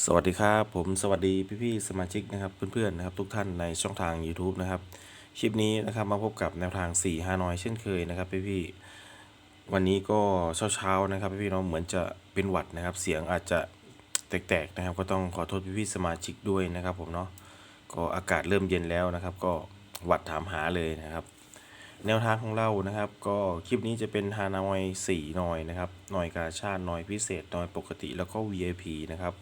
สวัสดีครับ ผมสวัสดีพี่ๆสมาชิกนะครับเพื่อนๆนะครับทุกท่านในช่องทาง YouTube นะครับคลิปนี้นะครับมาพบกับแนวทาง4ฮานอยเช่นเคยนะครับพี่ๆวันนี้ก็เช้าๆนะครับพี่ๆเนาะเหมือนจะเป็นหวัดนะครับ เสียงอาจจะแตกๆนะครับ ก็ต้องขอโทษพี่ๆสมาชิกด้วยนะครับ ผมเนาะก็อากาศเริ่มเย็นแล้วนะครับ ก็หวัดถามหาเลยนะครับ แนวทางของเรานะครับ ก็คลิปนี้จะเป็นฮานอย4หน่อยนะครับหน่อยกาชาติหน่อยพิเศษหน่อยปกติแล้วก็ VIP นะครับ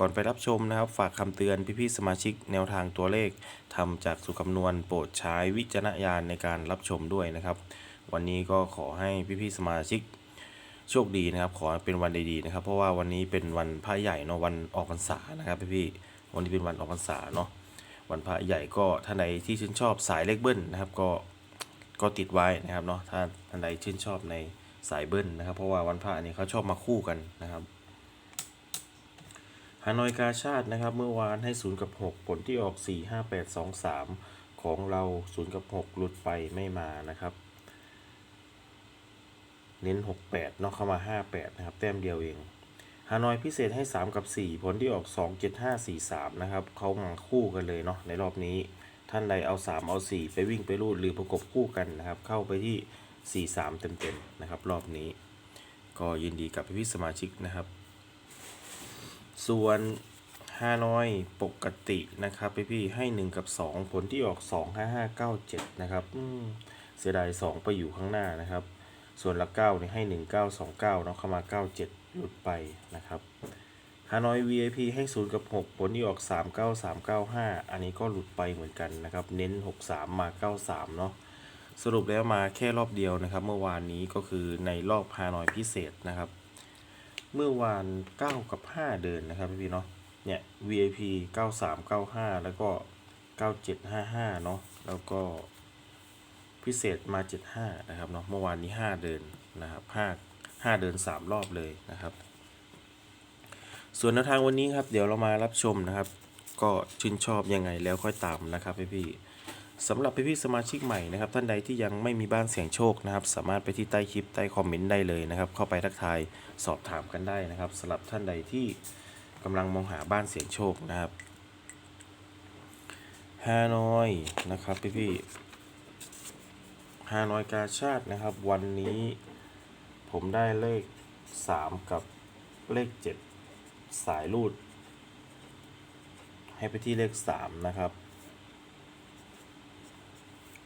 ก่อนไปรับชมนะครับ ฝากคำเตือนพี่ๆสมาชิกแนวทางตัวเลขทำจากสุคำนวณโปรดใช้วิจารณญาณในการรับชมด้วยนะครับ วันนี้ก็ขอให้พี่ๆสมาชิกโชคดีนะครับ ขอให้เป็นวันดีๆนะครับ เพราะว่าวันนี้เป็นวันพระใหญ่เนาะวันออกพรรษานะครับพี่ๆวันนี้เป็นวันออกพรรษาเนาะวันพระใหญ่ก็ท่านใดที่ชื่นชอบสายเลขเบิ้ลนะครับก็ก็ติดไว้นะครับเนาะถ้าท่านใดชื่นชอบในสายเบิ้ลนะครับ เพราะว่าวันพระนี่เขาชอบมาคู่กันนะครับานอยกาชาตินะครับ เมื่อวานให้ 0 กับ 6 ผลที่ออก 4 5 8 2 3 ของเรา 0 กับ 6 หลุดไปไม่มานะครับ เน้น 68นาะเข้ามา 58 นะครับ แต้มเดียวเองฮานอยพิเศษให้ 3 กับ 4 ผลที่ออก 2 7 5 4 3 นะครับเขามาคู่กันเลยเนาะในรอบนี้ท่านใดเอา 3 เอา 4 ไปวิ่งไปรูดหรือประกบคู่กันนะครับ เข้าไปที่ 4 3 เต็มๆนะครับ รอบนี้ ก็ยินดีกับพี่สมาชิกนะครับ ส่วนฮานอยปกตินะครับพี่พี่ให้1กับ2ผลที่ออก2 5 5 9 7นะครับอืมเสียดาย2ไปอยู่ข้างหน้านะครับ ส่วนละ9เนี่ให้1 9 2 9เนาะเข้ามา97หลุดไปนะครับฮานอย VIP ให้0กับ6ผลที่ออก3 9 3 9 5อันนี้ก็หลุดไปเหมือนกันนะครับ เน้น63มา93เนาะสรุปแล้วมาแค่รอบเดียวนะครับ เมื่อวานนี้ก็คือในรอบฮานอยพิเศษนะครับ เมื่อวาน 9 กับ 5 เดินนะครับพี่เนาะ เนี่ย VIP 93 95 แล้วก็ 9755 เนาะ แล้วก็พิเศษมา 75 นะครับเนาะ เมื่อวานนี้ 5 เดินนะครับ 5 5 เดิน 3 รอบเลยนะครับ ส่วนแนวทางวันนี้ครับ เดี๋ยวเรามารับชมนะครับ ก็ชื่นชอบยังไงแล้วค่อยตามนะครับพี่ๆ สำหรับพี่ๆสมาชิกใหม่นะครับท่านใดที่ยังไม่มีบ้านเสียงโชคนะครับ สามารถไปที่ใต้คลิปใต้คอมเมนต์ได้เลยนะครับ เข้าไปทักทายสอบถามกันได้นะครับสำหรับท่านใดที่กำลังมองหาบ้านเสียงโชคนะครับฮานอยนะครับพี่ๆฮานอยกาชาตินะครับ วันนี้ผมได้เลข 3 กับเลข 7 สายรูด ให้ไปที่เลข 3 นะครับ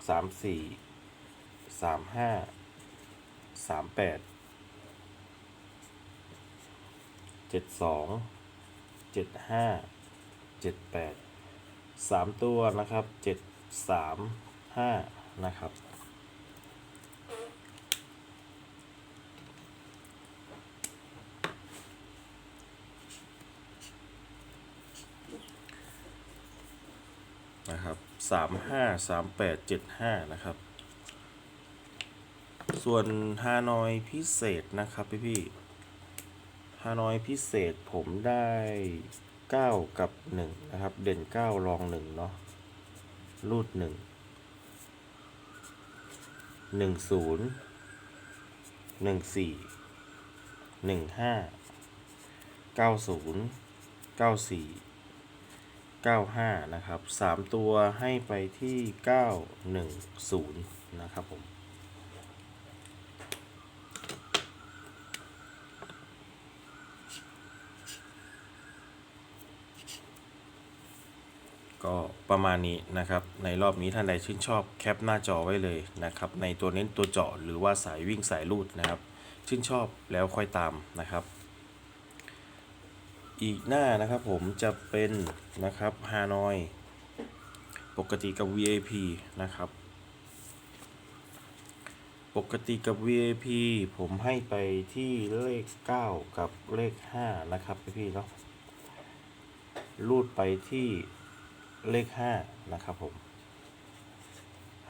สามสี่สามห้าสามแปดเจ็ดสองเจ็ดห้าเจ็ดแปดสามตัวนะครับเจ็ดสามห้านะครับ นะครับสามห้าสามแปดเจ็ดห้านะครับ ส่วนฮานอยพิเศษนะครับพี่พี่ฮานอยพิเศษผมได้ 9 กับ 1 นะครับ เด่น 9 รอง 1 เนาะรูด 1 1 0 1 4 1 5 9 0 9 4 95 นะครับ 3 ตัวให้ไปที่ 910 นะครับผม ก็ประมาณนี้นะครับ ในรอบนี้ท่านใดชื่นชอบแคปหน้าจอไว้เลยนะครับ ในตัวเน้นตัวเจาะหรือว่าสายวิ่งสายลูดนะครับ ชื่นชอบแล้วค่อยตามนะครับ อีกหน้านะครับผมจะเป็นนะครับฮานอย ปกติกับ VIP นะครับ ปกติกับ VIP ผมให้ไปที่เลข 9 กับเลข 5 นะครับพี่ๆเนาะรูดไปที่เลข 5 นะครับผม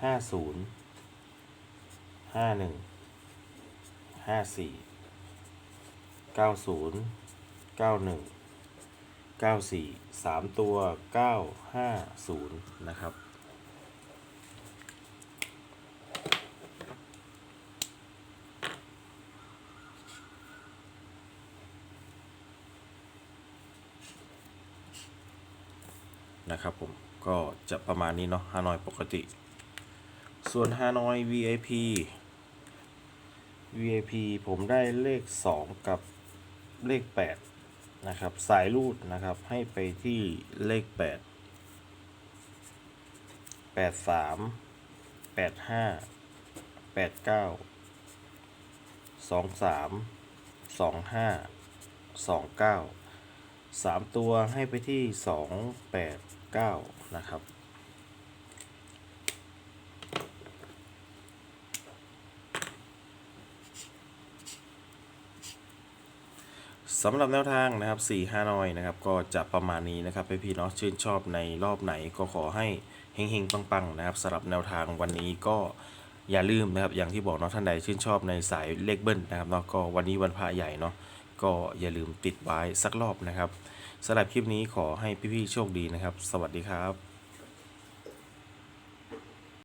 50 51 54 90 91 94 3 ตัว 950 นะครับ นะครับผม ก็จะประมาณนี้เนาะฮานอยปกติ ส่วนฮานอย VIP VIP ผมได้เลข 2 กับเลข 8 นะครับ สายรูดนะครับให้ไปที่เลข 8 8 3 8 5 8 9 2 3 2 5 2 9 3 ตัวให้ไปที่ 2 8 9 นะครับ สำหรับแนวทางนะครับ4 5น้อยนะครับ ก็จะประมาณนี้นะครับพี่เนาะชื่นชอบในรอบไหนก็ขอให้เฮงๆปังๆนะครับสำหรับแนวทางวันนี้ก็อย่าลืมนะครับอย่างที่บอกเนาะท่านใดชื่นชอบในสายเลขเบิ้ลนะครับเนาะก็วันนี้วันพระใหญ่เนาะก็อย่าลืมติดไว้สักรอบนะครับสำหรับคลิปนี้ขอให้พี่ๆโชคดีนะครับ สวัสดีครับ